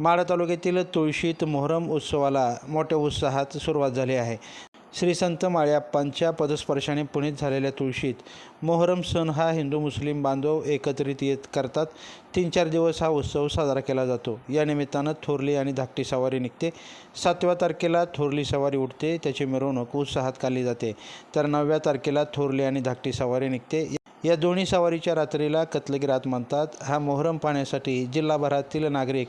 माढा तालुक्यातील तुळशीत मोहरम उत्सवाला मोठ्या उत्साहात सुरुवात झाली आहे. श्री संत माळ्याप्पांच्या पदस्पर्शाने पुनीत झालेल्या तुळशीत मोहरम सण हा हिंदू मुस्लिम बांधव एकत्रित येत करतात. तीन चार दिवस हा उत्सव साजरा केला जातो. या निमित्तानं थोरली आणि धाकटी सवारी निघते. सातव्या तारखेला थोरली सवारी उठते. त्याची मिरवणूक उत्साहात काढली जाते. तर नवव्या तारखेला थोरली आणि धाकटी सवारी निघते. या दोन्ही सवारीच्या रात्रीला कत्लगिरात म्हणतात हा मोहरम पाहण्यासाठी जिल्हाभरातील नागरिक